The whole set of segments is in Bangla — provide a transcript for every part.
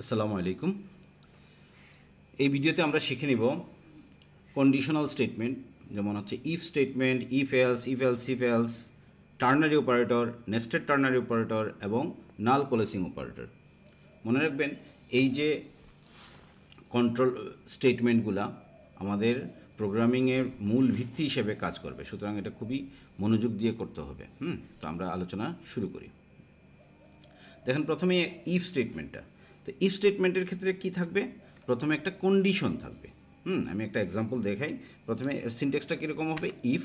আসসালামু আলাইকুম। এই ভিডিওতে আমরা শিখে নিব কন্ডিশনাল স্টেটমেন্ট যেমন হচ্ছে if statement if else if else if else ternary operator nested ternary operator এবং নাল পলিসিং অপারেটর মনে রাখবেন, এই যে কন্ট্রোল স্টেটমেন্টগুলা আমাদের প্রোগ্রামিংয়ের মূল ভিত্তি হিসেবে কাজ করবে, সুতরাং এটা খুবই মনোযোগ দিয়ে করতে হবে। হুম, তো আমরা আলোচনা শুরু করি। দেখেন, প্রথমে ইফ স্টেটমেন্টটা তো ইফ স্টেটমেন্টের ক্ষেত্রে কি থাকবে? প্রথমে একটা কন্ডিশন থাকবে। হুম, আমি একটা এক্সাম্পল দেখাই। প্রথমে সিনটেক্সটা কীরকম হবে? ইফ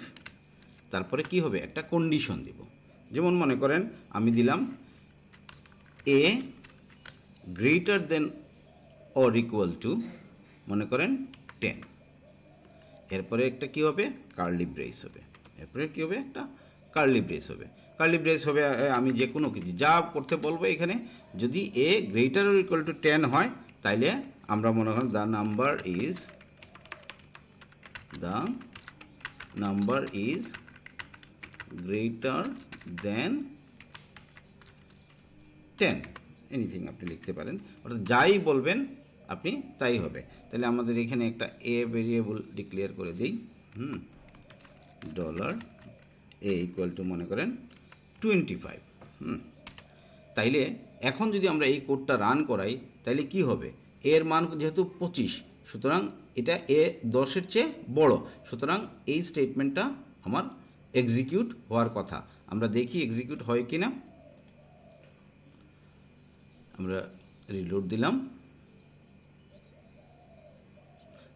তারপরে কি হবে? একটা কন্ডিশন দিব। যেমন মনে করেন, আমি দিলাম A greater than or equal to মনে করেন টেন এরপরে একটা কি হবে? কার্লি ব্রেস হবে। এরপরে কি হবে? একটা কার্লি ব্রেস হবে। কার্লি ব্রেস হবে আমি যে কোনো কিছু, যা করতে বলব এখানে, যদি A greater or equal to ten হয়, তাইলে আমরা মনে করেন the number is the number is greater than ten anything আপনি লিখতে পারেন। অর্থাৎ যাই বলবেন, আপনি তাই হবে। তাহলে আমাদের এখানে একটা এ ভেরিয়েবল ডিক্লেয়ার করে দিই। হুম ডলার এ ইকুয়াল টু মনে করেন টোয়েন্টি ফাইভ তাইলে এখন যদি আমরা এই কোডটা রান করাই তাহলে কি হবে? এর মান যেহেতু পঁচিশ, সুতরাং এটা এ দশের চেয়ে বড়, সুতরাং এই স্টেটমেন্টটা আমার এক্সিকিউট হওয়ার কথা। আমরা দেখি এক্সিকিউট হয় কি না আমরা রিলোড দিলাম।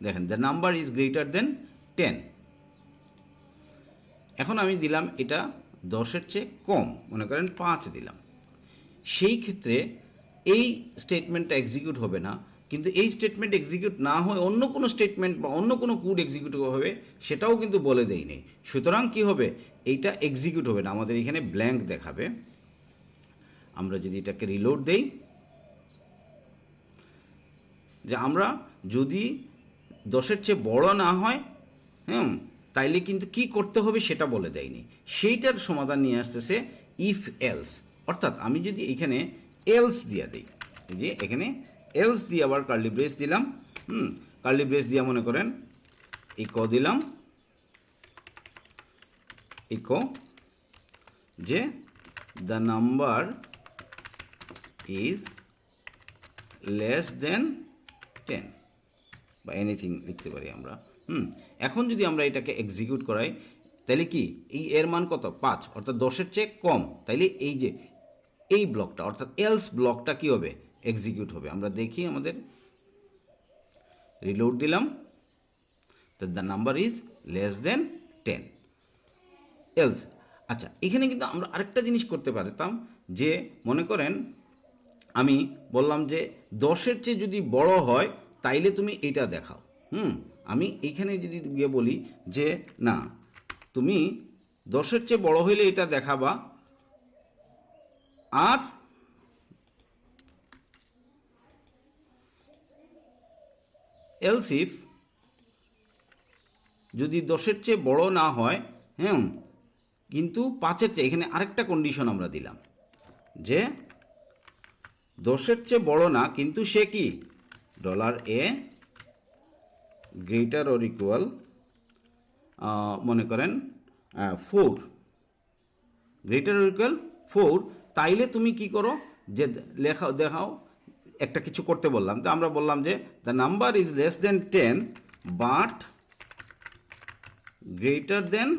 দেখেন the number is greater than ten এখন আমি দিলাম এটা দশের চেয়ে কম, মনে করেন পাঁচ দিলাম। সেই ক্ষেত্রে এই স্টেটমেন্টটা এক্সিকিউট হবে না, কিন্তু এই স্টেটমেন্ট এক্সিকিউট না হয়ে অন্য কোনো স্টেটমেন্ট বা অন্য কোনো কোড এক্সিকিউট হবে, সেটাও কিন্তু বলে দেই নেই সুতরাং কি হবে? এইটা এক্সিকিউট হবে না, আমাদের এখানে ব্ল্যাঙ্ক দেখাবে। আমরা যদি এটাকে রিলোড দেই, যে আমরা যদি দশের চেয়ে বড় না হয়, হুম তাইলে কিন্তু কি করতে হবে সেটা বলে দেয়নি। সেইটার সমাধান নিয়ে আসতেছে ইফ এলস অর্থাৎ আমি যদি এখানে এলস দিয়ে দিই যে এখানে এলস দিয়ে আবার কার্লি ব্রেস দিলাম, হুম কার্লি ব্রেস দিয়ে মনে করেন ইকো দিলাম ইকো যে the number is less than ten বা এনিথিং লিখতে পারি আমরা, হুম। এখন যদি আমরা এটাকে এক্সিকিউট করাই, তাহলে কি? এই এর মান কত? পাঁচ। অর্থাৎ দশের চেয়ে কম। তাইলে এই যে, এই ব্লকটা অর্থাৎ এলস ব্লকটা কি হবে? এক্সিকিউট হবে। আমরা দেখি আমাদের রিলোড দিলাম the number is less than ten else আচ্ছা এখানে কিন্তু আমরা আরেকটা জিনিস করতে পারতাম, যে মনে করেন, আমি বললাম যে দশের চেয়ে যদি বড় হয়, তাইলে তুমি এটা দেখাও। হুম? আমি এইখানে যদি গিয়ে বলি যে, না, তুমি দশের চেয়ে বড় হইলে এটা দেখাবা। আর এলসিফ যদি দশের চেয়ে বড় না হয় হ্যাঁ কিন্তু পাঁচের চেয়ে, এখানে আরেকটা কন্ডিশন আমরা দিলাম, যে দশের চেয়ে বড় না, কিন্তু সে কি? Dollar A greater or equal মনে করেন four greater or equal four তাইলে তুমি কি করো? যে লেখাও, দেখাও, একটা কিছু করতে বললাম। তো আমরা বললাম যে the number is less than ten but greater than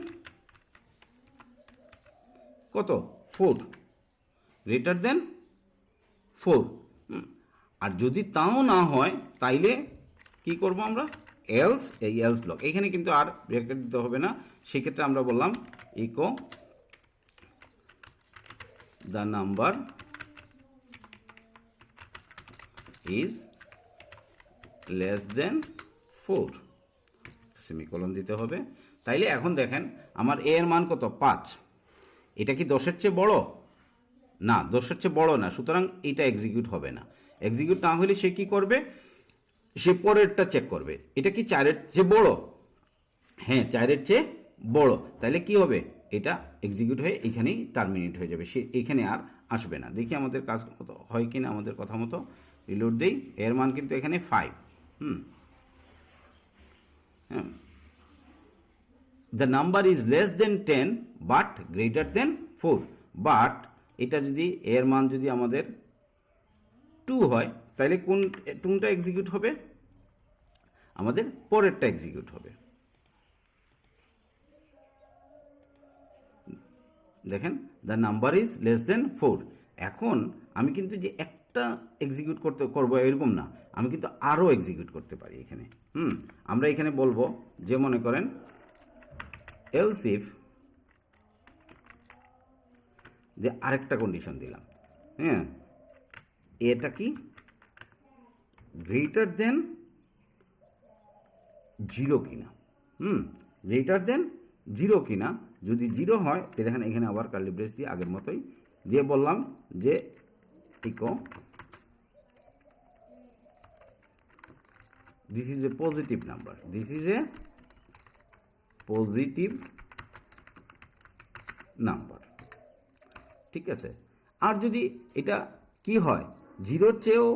কত? ফোর গ্রেটার দেন ফোর আর যদি তাও না হয়, তাইলে কি করব আমরা? এলস এই এলস ব্লক এখানে কিন্তু আর ব্র্যাকেট দিতে হবে না। সেক্ষেত্রে আমরা বললাম echo the number is less than four semicolon দিতে হবে। তাইলে এখন দেখেন, আমার এ এর মান কত? পাঁচ। এটা কি দশের চেয়ে বড়? না, দশের চেয়ে বড় না। সুতরাং এটা এক্সিকিউট হবে না। এক্সিকিউট না হলে সে কি করবে? সে পরেরটা চেক করবে। এটা কি চারের চেয়ে বড়? হ্যাঁ চারের চেয়ে বড়। তাহলে কি হবে? এটা এক্সিকিউট হয়ে এখানেই টার্মিনেট হয়ে যাবে। সে এখানে আর আসবে না। দেখি আমাদের কাজ মতো হয় কি না আমাদের কথা মতো। রিলোড দেই। এর মান কিন্তু এখানে five hmm. The number is less than ten but greater than four but এটা যদি, এর মান যদি আমাদের টু হয় তাহলে কোন টুনটা এক্সিকিউট হবে? আমাদের পরেরটা এক্সিকিউট হবে। দেখেন the number is less than four এখন আমি কিন্তু যে একটা এক্সিকিউট করতে, করব এরকম না, আমি কিন্তু আরও এক্সিকিউট করতে পারি এখানে। হুম, আমরা এখানে বলব যে মনে করেন এলস ইফ যে আরেকটা কন্ডিশন দিলাম। হ্যাঁ এটা কি? গ্রেটার দেন জিরো কিনা। হুম গ্রেটার দেন জিরো কিনা। যদি জিরো হয়, তাহলে এখানে এখানে আবার কার্লি ব্রেস দিয়ে আগের মতোই দিয়ে বললাম যে echo this is a positive number this is a positive number ঠিক আছে? আর যদি এটা কি হয় জিরোর চেয়েও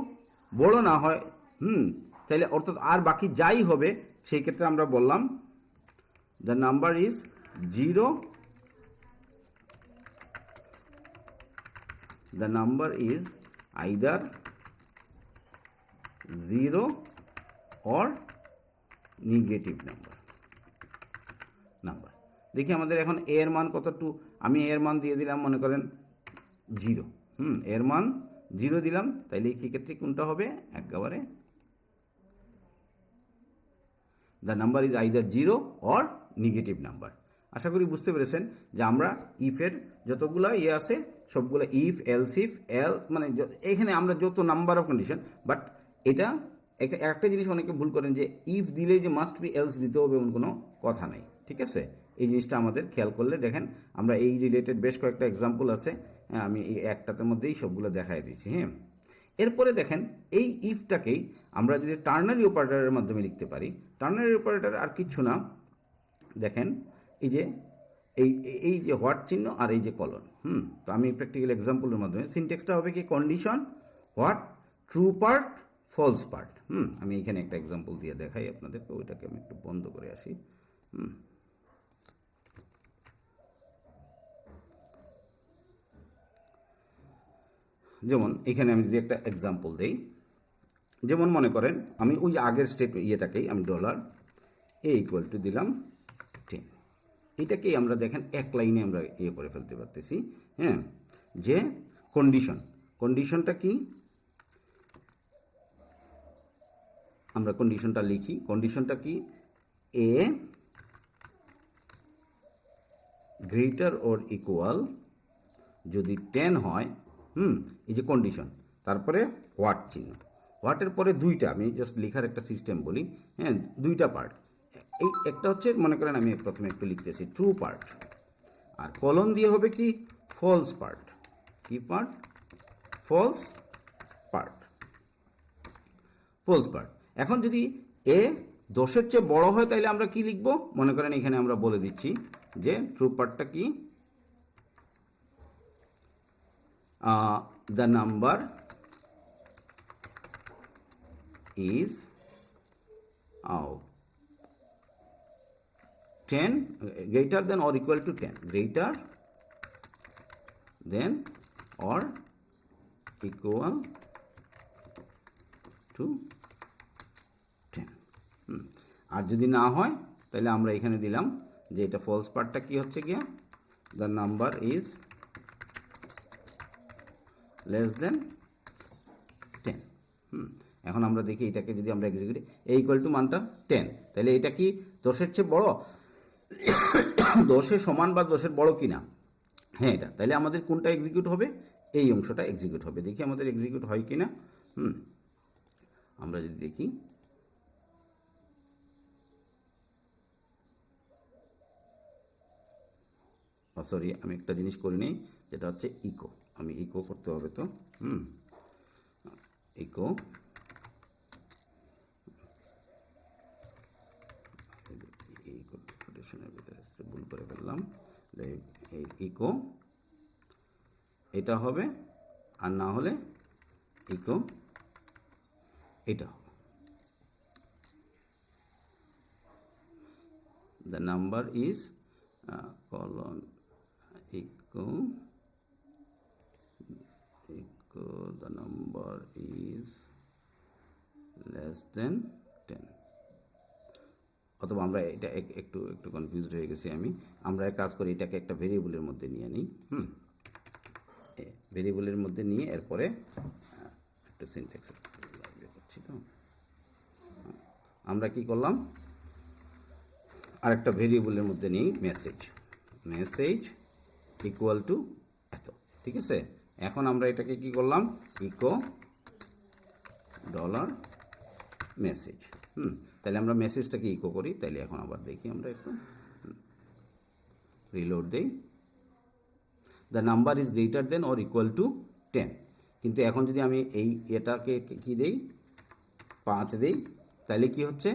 বড় না হয়, হুম তাহলে অর্থাৎ আর বাকি যাই হবে, সেই ক্ষেত্রে আমরা বললাম the number is zero the number is either 0 or negative number number দেখি আমাদের এখন এর মান কত? টু আমি এর মান দিয়ে দিলাম, মনে করেন জিরো হুম এর মান জিরো দিলাম, তাইলে ক্ষেত্রে কোনটা হবে? একেবারে the number is either zero or negative number আশা করি বুঝতে পেরেছেন যে আমরা ইফের যতগুলো ইয়ে আছে, সবগুলো ইফ এলস ইফ এল মানে এখানে আমরা যত নাম্বার অফ কন্ডিশন বাট এটা এক- একটা জিনিস অনেকে ভুল করেন যে ইফ দিলে যে মাস্ট বি এলস দিতে হবে এমন কোনো কথা নাই, ঠিক আছে? এই জিনিসটা আমাদের খেয়াল করলে দেখেন, আমরা এই রিলেটেড বেশ কয়েকটা এক্সাম্পল আছে আমি এই একটাতে মধ্যেই সবগুলো দেখাই দিয়েছি হ্যাঁ। এরপরে দেখেন, এই ইফটাকেই আমরা যদি টার্নারি অপারেটরের মাধ্যমে লিখতে পারি, টার্নারি অপারেটর আর কিচ্ছু না। দেখেন, এই যে, এই এই যে হোয়াট চিহ্ন আর এই যে কলন, হুম। তো আমি প্র্যাকটিক্যাল এক্সাম্পলের মাধ্যমে সিনটেক্সটা হবে কি condition, what, true part, false part, hmm. আমি এখানে একটা এক্সাম্পল দিয়ে দেখাই আপনাদেরকে, ওইটাকে আমি একটু বন্ধ করে আসি, হুম। যেমন এখানে আমি যদি একটা এক্সাম্পল দেই, যেমন মনে করেন আমি ওই আগের স্টেট ইয়েটাকেই আমি ডলার এ ইকুয়াল টু দিলাম টেন এটাকেই আমরা দেখেন এক লাইনে আমরা ইয়ে করে ফেলতে পারতেছি হ্যাঁ? যে কন্ডিশন কন্ডিশনটা কি? আমরা কন্ডিশনটা লিখি কন্ডিশনটা কি? এ গ্রেটার ওর ইকুয়াল যদি টেন হয় হুম, এই যে কন্ডিশন তারপরে হোয়াট চিহ্ন। হোয়াটের পরে দুইটা, আমি জাস্ট লেখার একটা সিস্টেম বলি। হ্যাঁ দুইটা পার্ট এই একটা হচ্ছে, মনে করেন আমি প্রথমে একটু লিখতেছি ট্রু পার্ট আর কলন দিয়ে হবে কি? ফলস পার্ট কি part false part false part এখন যদি এ দশের চেয়ে বড় হয় তাহলে আমরা কি লিখব? মনে করেন এখানে আমরা বলে দিচ্ছি যে ট্রু পার্টটা কি? The number is uh, 10 uh, greater than or equal to 10 greater than or equal to 10 আর যদি না হয় তাহলে আমরা এখানে দিলাম যে এটা ফলস পার্টটা কি হচ্ছে গিয়া? The number is less than ten hmm, এখন আমরা দেখি এটাকে যদি আমরা এক্সিকিউট এ ইকুয়াল টু মানটা টেন তাহলে এটা কি দশের চেয়ে বড়? দশের সমান বা দশের বড় কি না হ্যাঁ এটা। তাহলে আমাদের কোনটা এক্সিকিউট হবে? এই অংশটা এক্সিকিউট হবে। দেখি আমাদের এক্সিকিউট হয় কি না হুম, আমরা যদি দেখি সরি আমি একটা জিনিস করি নেই, যেটা হচ্ছে ইকো আমি ইকো করতে হবে তো হুম? ইকো ভুল করে ফেললাম। ইকো এটা হবে আর না হলে ইকো এটা হবে। The number is uh, colon equal the number is less than 10 অথবা আমরা এটা এক- একটু একটু কনফিউজড হয়ে গেছি আমি। আমরা এক কাজ করি, এটাকে একটা ভেরিয়েবলের মধ্যে নিয়ে নিই। হুম? ভেরিয়েবলের মধ্যে নিয়ে এরপরে একটু সিনট্যাক্স করছি তো। আমরা কি করলাম? আরেকটা ভেরিয়েবলের মধ্যে নিই মেসেজ মেসেজ ইকুয়াল টু এত, ঠিক আছে? এখন আমরা এটাকে কি করলাম? ইকো ডলার মেসেজ হুম, তাহলে আমরা মেসেজটাকে ইকো করি। তাহলে এখন আবার দেখি, আমরা একটু রিলোড দেই। The number is greater than or equal to ten কিন্তু এখন যদি আমি এই এটাকে কি দেই? পাঁচ দেই, তাহলে কি হচ্ছে?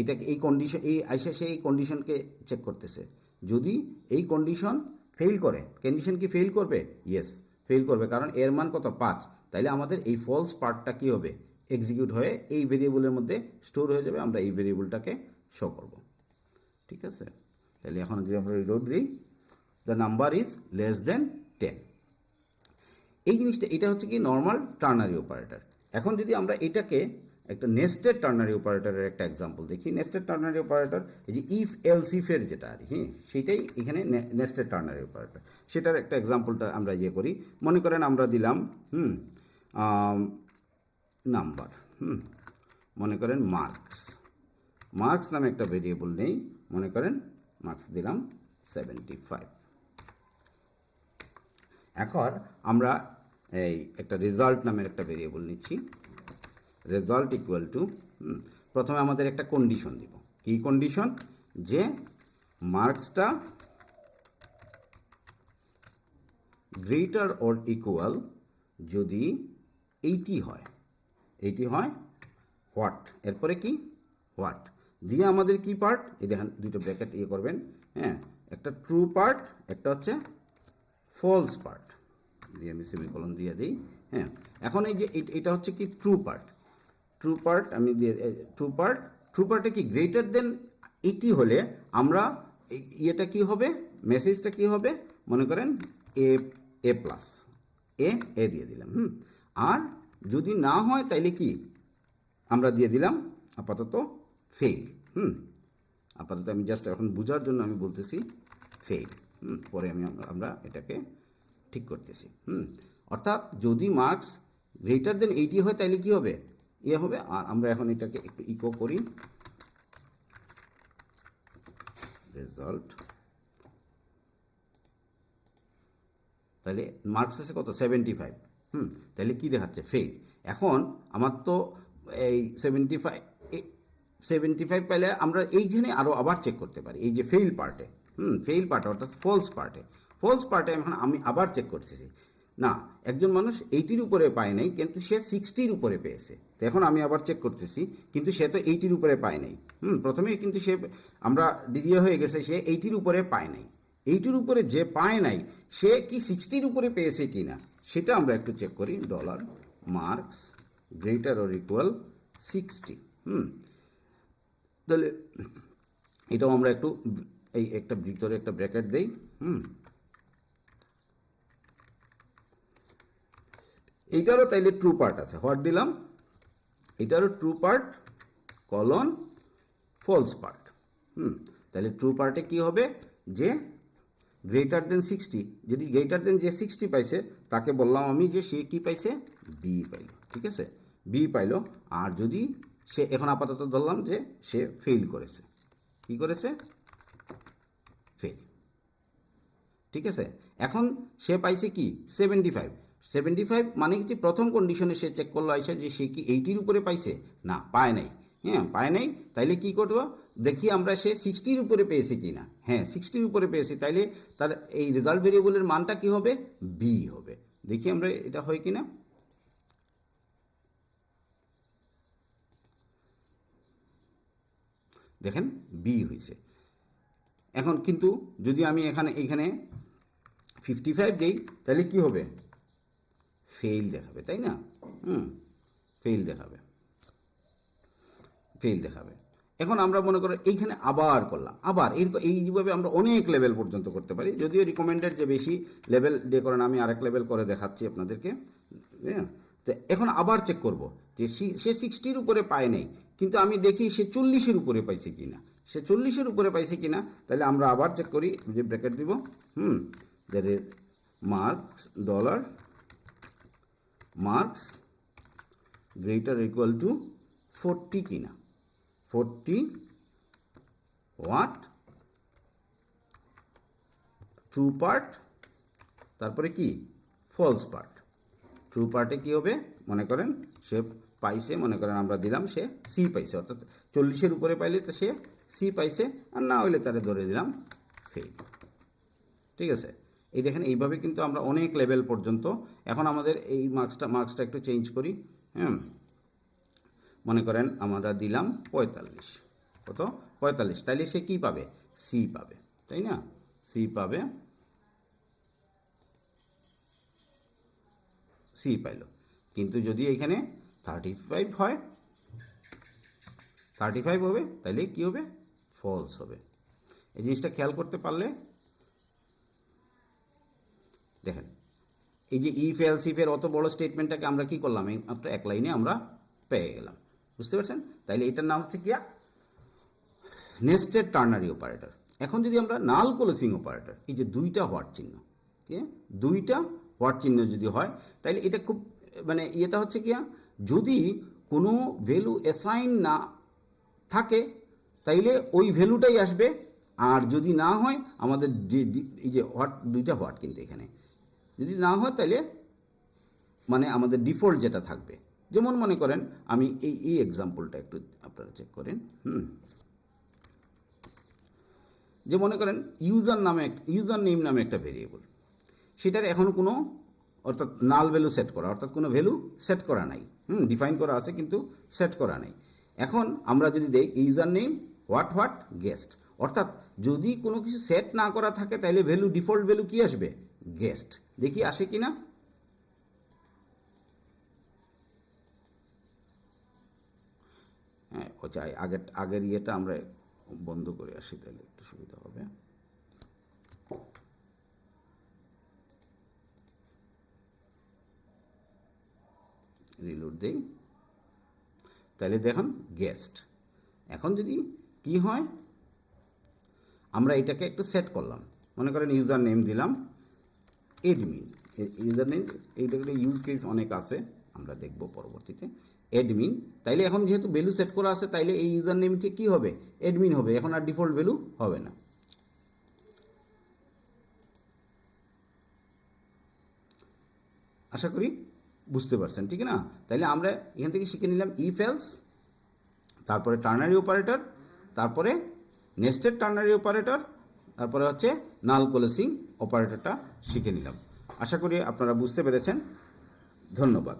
এটাকে এই কন্ডিশন এই আইসা সে এই কন্ডিশনকে চেক করতেছে। যদি এই কন্ডিশন ফেল করে কন্ডিশন কি ফেল করবে? ইয়েস ফেল করবে। কারণ এর মান কত? পাঁচ। তাইলে আমাদের এই ফলস পার্টটা কী হবে? এক্সিকিউট হয়ে এই ভেরিয়েবলের মধ্যে স্টোর হয়ে যাবে। আমরা এই ভেরিয়েবলটাকে শো করব। ঠিক আছে? তাহলে এখন যদি আমরা রিলোড দিই the number is less than ten এই জিনিসটা, এটা হচ্ছে কি নর্মাল টার্নারি অপারেটর এখন যদি আমরা এটাকে একটা নেস্টেড টার্নারি অপারেটরের একটা এক্সাম্পল দেখি। নেস্টেড টার্নারি অপারেটর এই যে ইফ এলস ইফের যেটা আর হ্যাঁ সেটাই এখানে নেস্টেড টার্নারি অপারেটর সেটার একটা এক্সাম্পলটা আমরা ইয়ে করি। মনে করেন আমরা দিলাম, হুম নাম্বার হুম, মনে করেন মার্কস মার্কস নামে একটা ভেরিয়েবল নেই, মনে করেন মার্কস দিলাম সেভেন্টি ফাইভ এখন আমরা এই একটা রেজাল্ট নামের একটা ভেরিয়েবল নিচ্ছি। রেজাল্ট ইকুয়াল টু প্রথমে আমাদের একটা কন্ডিশন দিব। কি কন্ডিশন যে মার্কসটা গ্রেটার অর ইকুয়াল যদি এইটি হয় এইটি হয় হোয়াট এরপরে কি? হোয়াট দিয়ে আমাদের কি পার্ট এই দেখেন, দুটো ব্র্যাকেট ইয়ে করবেন হ্যাঁ একটা ট্রু পার্ট একটা হচ্ছে ফলস পার্ট দিয়ে আমি সেমিকলন দিয়ে দিই হ্যাঁ এখন এই যে, এটা হচ্ছে কি ট্রু পার্ট ট্রু পার্ট আমি দিয়ে ট্রু পার্ট ট্রু পার্টে কি গ্রেটার দেন এইটি হলে আমরা ইয়েটা কি হবে? মেসেজটা কি হবে? মনে করেন এ এ প্লাস এ এ দিয়ে দিলাম, হুম? আর যদি না হয় তাইলে কি? আমরা দিয়ে দিলাম আপাতত ফেল হুম? আপাতত আমি জাস্ট এখন বোঝার জন্য আমি বলতেছি ফেল হুম? পরে আমি আমরা- এটাকে ঠিক করতেছি, হুম? অর্থাৎ যদি মার্কস গ্রেটার দেন এইটি হয় তাহলে কি হবে? এ হবে, আর আমরা এখন এটাকে একটু ইকো করি। রেজাল্ট তাহলে মার্কস আছে কত? সেভেন্টি ফাইভ হুম, তাহলে কী দেখাচ্ছে? ফেল এখন আমার তো এই সেভেন্টি ফাইভ সেভেন্টি ফাইভ পাইলে আমরা এইখানে আরও আবার চেক করতে পারি। এই যে ফেইল পার্টে হুম ফেইল পার্টে অর্থাৎ ফলস পার্টে ফলস পার্টে এখন আমি আবার চেক করতেছি। না, একজন মানুষ এইটির উপরে পায় নাই, কিন্তু সে সিক্সটির উপরে পেয়েছে। তো এখন আমি আবার চেক করতেছি, কিন্তু সে তো এইটির উপরে পায় নাই। হুম, প্রথমেই কিন্তু সে, আমরা ডিজিয়ে হয়ে গেছে, সে এইটির উপরে পায় নাই। এইটির উপরে যে পায় নাই, সে কি সিক্সটির উপরে পেয়েছে কি না সেটা আমরা একটু চেক করি। Dollar marks greater or equal sixty hmm, তাহলে এটাও আমরা একটু এই একটা ভিতরে একটা ব্র্যাকেট দেই। হুম এইটারও তাইলে ট্রু পার্ট আছে। হোয়াট দিলাম? এটারও true part colon false part hmm তাহলে ট্রু পার্টে কি হবে? যে গ্রেটার দেন সিক্সটি যদি গ্রেটার দেন যে সিক্সটি পাইছে, তাকে বললাম আমি যে সে কি পাইছে? বি পাইল, ঠিক আছে? বি পাইল, আর যদি সে, এখন আপাতত ধরলাম যে সে ফেল করেছে। কি করেছে? ফেল ঠিক আছে? এখন সে পাইছে কি? সেভেন্টি ফাইভ সেভেন্টি ফাইভ মানে কি প্রথম কন্ডিশনে সে চেক করল, আইসা যে সে কি এইটির উপরে পাইছে? না, পায় নাই। হ্যাঁ পায় নাই, তাইলে কি করব? দেখি আমরা সে সিক্সটির উপরে পেয়েছে কি না হ্যাঁ সিক্সটির উপরে পেয়েছে, তাইলে তার এই রেজাল্ট ভেরিয়েবলের মানটা কি হবে? বি হবে। দেখি আমরা এটা হয় কি না দেখেন বি হয়েছে এখন কিন্তু যদি আমি এখানে এখানে ফিফটি ফাইভ দিই তাহলে কি হবে? ফেল দেখাবে, তাই না? হুম ফেল দেখাবে ফেল দেখাবে। এখন আমরা মনে করো এইখানে আবার করলাম, আবার এই এইভাবে আমরা অনেক লেভেল পর্যন্ত করতে পারি। যদিও রিকমেন্ডেড যে বেশি লেভেল দিয়ে করেন, আমি আরেক লেভেল করে দেখাচ্ছি আপনাদেরকে। হ্যাঁ তো এখন আবার চেক করব যে সে সিক্সটির উপরে পায় নেই, কিন্তু আমি দেখি সে চল্লিশের উপরে পাইছে কি না সে চল্লিশের উপরে পাইছে কি না তাহলে আমরা আবার চেক করি, যে ব্র্যাকেট দিব, হুম that is marks dollar marks greater equal to forty কিনা ফোরটি হোয়াট ট্রু পার্ট তারপরে কি? ফলস পার্ট ট্রু পার্টে কি হবে? মনে করেন, সে পাইছে, মনে করেন আমরা দিলাম, সে সি পাইছে। অর্থাৎ চল্লিশের উপরে পাইলে তো সে সি পাইছে, আর না হইলে তারে ধরে দিলাম ফেল ঠিক আছে? এই দেখেন, এইভাবে কিন্তু আমরা অনেক লেভেল পর্যন্ত, এখন আমাদের এই মার্কসটা মার্কসটা একটু চেঞ্জ করি হ্যাঁ মনে করেন আমরা দিলাম পঁয়তাল্লিশ। কত? পঁয়তাল্লিশ। তাইলে সে কী পাবে? সি পাবে। তাই না? সি পাবে। সি পাইল। কিন্তু যদি এখানে থার্টি ফাইভ হয় থার্টি ফাইভ হবে তাহলে কী হবে? ফলস হবে। এই জিনিসটা খেয়াল করতে পারলে দেখেন। এই যে ইফ এলস ইফের অত বড় স্টেটমেন্টটাকে আমরা কি করলাম? এই মাত্র এক লাইনে আমরা পেয়ে গেলাম। বুঝতে পারছেন? তাইলে এটার নাম হচ্ছে কি? নেস্টেড টার্নারি অপারেটর এখন যদি আমরা নাল ক্লোজিং অপারেটর এই যে দুইটা হোয়াট চিহ্ন, কি? দুইটা হোয়াট চিহ্ন যদি হয় তাহলে এটা খুব মানে ইয়েটা হচ্ছে কি? যদি কোনো ভ্যালু অ্যাসাইন না থাকে, তাইলে ওই ভ্যালুটাই আসবে। আর যদি না হয়, আমাদের যে এই যে হোয়াট দুইটা হোয়াট কিন্তু এখানে। যদি না হয় তাহলে মানে আমাদের ডিফল্ট যেটা থাকবে। যেমন মনে করেন, আমি এই এই এক্সাম্পলটা একটু আপনারা চেক করেন। হুম। যে মনে করেন ইউজার নামে ইউজার নেম নামে একটা ভেরিয়েবল সেটার এখন কোনো অর্থাৎ নাল ভ্যালু সেট করা, অর্থাৎ কোনো ভ্যালু সেট করা নাই। হুম ডিফাইন করা আছে কিন্তু সেট করা নাই। এখন আমরা যদি দেই user name what what guest অর্থাৎ যদি কোনো কিছু সেট না করা থাকে, তাহলে ভ্যালু ডিফল্ট ভ্যালু কি আসবে? গেস্ট। দেখি আসে কি না। হ্যাঁ ও চাই। আগের আগের ইয়েটা আমরা বন্ধ করে আসি তাহলে, একটু সুবিধা হবে। রিলোড দেই। তাহলে দেখুন, গেস্ট। এখন যদি কি হয়, আমরা এটাকে একটু সেট করলাম। মনে করেন ইউজার নেম দিলাম। এডমিন ইউজার নেম এইটাকে ইউজ কেস অনেক আছে, আমরা দেখব পরবর্তীতে। এডমিন তাইলে এখন যেহেতু ভ্যালু সেট করা আছে, তাইলে এই ইউজার নেমটি কী হবে? এডমিন হবে, এখন আর ডিফল্ট ভ্যালু হবে না। আশা করি বুঝতে পারছেন, ঠিক না? তাইলে আমরা এখান থেকে শিখে নিলাম ই ফেলস তারপরে টার্নারি অপারেটর তারপরে নেস্টেড টার্নারি অপারেটর তারপরে হচ্ছে নাল কোলেসিং অপারেটরটা শিখে নিলাম। আশা করি আপনারা বুঝতে পেরেছেন। ধন্যবাদ।